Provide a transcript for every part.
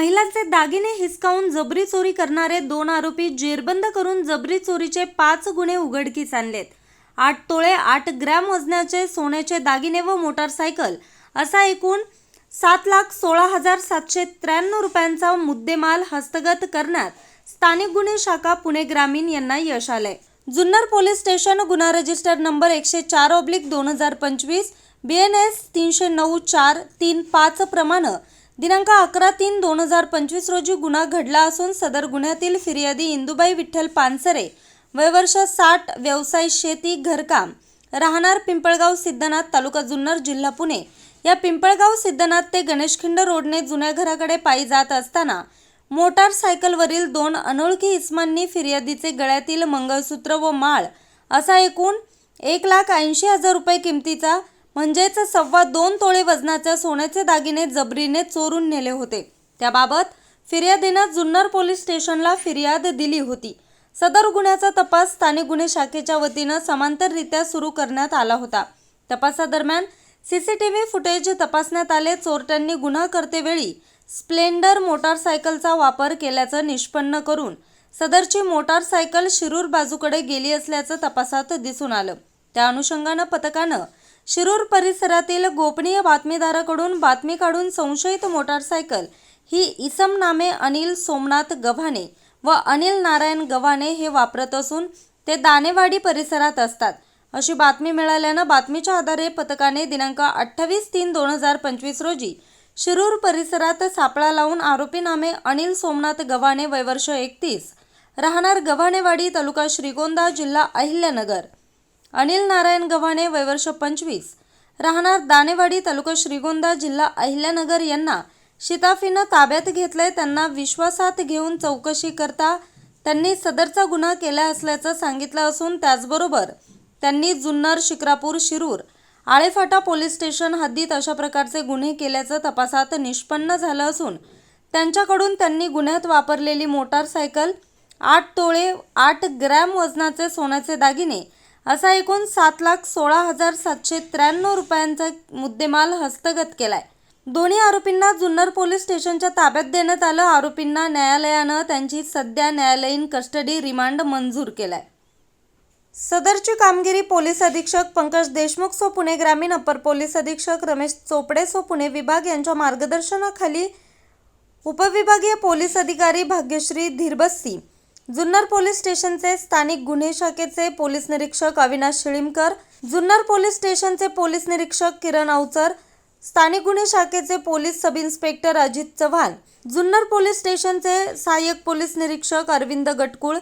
महिलांचे दागिने हिसकावून जबरी चोरी करणारे दोन आरोपी जेरबंद करून जबरी चोरीचे पाच गुन्हे उघडकीस आणलेत. आठ तोळे आठ ग्रॅम वजनाचे सोन्याचे दागिने व मोटारसायकल असा एकूण सात लाख सोळा हजार सातशे त्र्याण्णव रुपयांचा मुद्देमाल हस्तगत करण्यात स्थानिक गुन्हे शाखा पुणे ग्रामीण यांना यश आलंय. जुन्नर पोलीस स्टेशन गुन्हा रजिस्टर नंबर एकशे चार ऑब्लिक दोन हजार पंचवीस बी एन एस तीनशे नऊ चार तीन पाच प्रमाणे दिनांक अकरा तीन दोन हजार पंचवीस रोजी गुन्हा घडला असून सदर गुन्ह्यातील फिर्यादी इंदुबाई विठ्ठल पानसरे वयवर्ष साठ व्यवसाय शेती घरकाम राहणार पिंपळगाव सिद्धनाथ तालुका जुन्नर जिल्हा पुणे. या पिंपळगाव सिद्धनाथ ते गणेशखिंड रोडने जुन्या घराकडे पायी जात असताना मोटारसायकलवरील दोन अनोळखी इस्मांनी फिर्यादीचे गळ्यातील मंगळसूत्र व माळ असा एकूण एक लाख ऐंशी हजार रुपये किमतीचा म्हणजेच सव्वा दोन तोळे वजनाच्या सोन्याचे दागिने जबरीने चोरून नेले होते. त्याबाबत फिर्यादीनं जुन्नर पोलीस स्टेशनला फिर्याद दिली होती. सदर गुन्ह्याचा तपास स्थानिक गुन्हे शाखेच्या वतीनं समांतररित्या सुरू करण्यात आला होता. तपासादरम्यान सीसीटीव्ही फुटेज तपासण्यात आले चोरट्यांनी गुन्हा करतेवेळी स्प्लेंडर मोटारसायकलचा वापर केल्याचं निष्पन्न करून सदरची मोटारसायकल शिरूर बाजूकडे गेली असल्याचं तपासात दिसून आलं. त्या अनुषंगानं पथकानं शिरूर परिसरातील गोपनीय बातमीदाराकडून बातमी काढून संशयित मोटारसायकल. ही इसम नामे अनिल सोमनाथ गव्हाणे व अनिल नारायण गव्हाणे हे वापरत असून ते दानेवाडी परिसरात असतात. अशी बातमी मिळाल्यानं बातमीच्या आधारे पथकाने दिनांक अठ्ठावीस तीन दोन हजार पंचवीस रोजी शिरूर परिसरात सापळा लावून आरोपी नामे अनिल सोमनाथ गव्हाणे वयवर्ष एकतीस राहणार गव्हाणेवाडी तालुका श्रीगोंदा जिल्हा अहिल्यानगर. अनिल नारायण गव्हाणे वयवर्ष पंचवीस. राहणार दानेवाडी तालुका श्रीगोंदा जिल्हा अहिल्यानगर यांना शिताफीनं ताब्यात घेतलंय. त्यांना विश्वासात घेऊन चौकशी करता त्यांनी सदरचा गुन्हा केला असल्याचं सांगितलं असून त्याचबरोबर त्यांनी जुन्नर शिक्रापूर शिरूर आळेफाटा पोलीस स्टेशन हद्दीत अशा प्रकारचे गुन्हे केल्याचं तपासात निष्पन्न झालं असून त्यांच्याकडून त्यांनी गुन्ह्यात वापरलेली मोटारसायकल आठ तोळे आठ ग्रॅम वजनाचे सोन्याचे दागिने असा एकूण सात लाख सोळा हजार सातशे त्र्याण्णव रुपयांचा मुद्देमाल हस्तगत केलाय. दोन्ही आरोपींना जुन्नर पोलीस स्टेशनच्या ताब्यात देण्यात आलं. आरोपींना न्यायालयानं त्यांची सध्या न्यायालयीन कस्टडी रिमांड मंजूर केलाय. सदरची कामगिरी पोलीस अधीक्षक पंकज देशमुख सो पुणे ग्रामीण अपर पोलीस अधीक्षक रमेश चोपडे सो पुणे विभाग यांच्या मार्गदर्शनाखाली उपविभागीय पोलीस अधिकारी भाग्यश्री धीरबस्सी. जुन्नर पोलीस स्टेशनचे स्थानिक गुन्हे शाखेचे पोलीस निरीक्षक अविनाश शिळीमकर जुन्नर पोलीस स्टेशनचे पोलीस निरीक्षक किरण अवचर स्थानिक गुन्हे शाखेचे police sub inspector Ajit Chavan Junnar police स्टेशनचे सहाय्यक पोलीस निरीक्षक अरविंद गटकुळ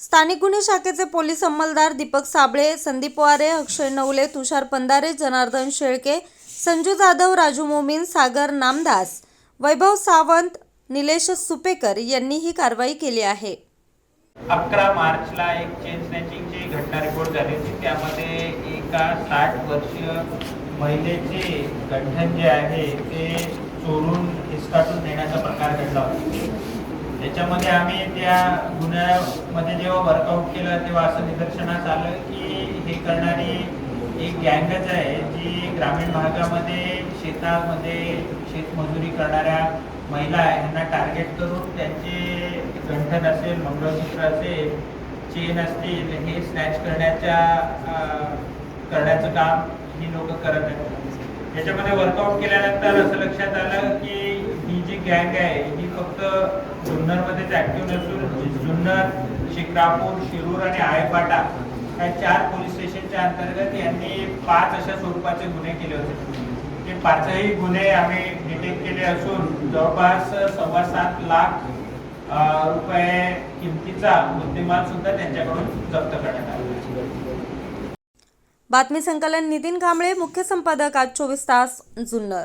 स्थानिक गुन्हे शाखेचे पोलीस अंमलदार दीपक साबळे संदीप वारे अक्षय नवले तुषार पंधारे जनार्दन शेळके संजू जाधव राजू मोमीन सागर नामदास वैभव सावंत निलेश सुपेकर यांनी ही कारवाई केली आहे. अकरा मार्चला एक चेन स्नॅचिंगची घटना रिपोर्ट झाली होती. त्यामध्ये एका साठ वर्षीय महिलेचे गंठन जे आहे ते चोरून हिसकाटून नेण्याचा प्रकार घडला होता. त्याच्यामध्ये आम्ही त्या गुन्ह्यामध्ये जेव्हा वर्कआउट केलं तेव्हा असं निदर्शनास आलं की हे करणारी एक गँगच आहे जी ग्रामीण भागामध्ये शेतामध्ये शेतमजुरी करणाऱ्या महिला आहे यांना टार्गेट करून त्यांचे गंठन असेल मंगळसूत्र असेल चेन असतील हे स्नॅच करण्याच्या करण्याचं काम ही लोक करत आहेत. याच्यामध्ये वर्कआउट केल्यानंतर असं लक्षात आलं की ही जी गँग आहे ही फक्त जुन्नरमध्येच ऍक्टिव्ह नसून जुन्नर शिक्रापूर शिरूर आणि आयपाटा या चार पोलीस स्टेशनच्या अंतर्गत यांनी पाच अशा स्वरूपाचे गुन्हे केले होते. हे पाचही गुन्हे आम्ही डिटेक्ट केले असून जवळपास सव्वा सात लाख रुपये किमतीचा मुद्देमाल सुद्धा त्यांच्याकडून जप्त करण्यात आला बातमी संकलन नितीन कांबळे मुख्य संपादक आज चोवीस तास जुन्नर.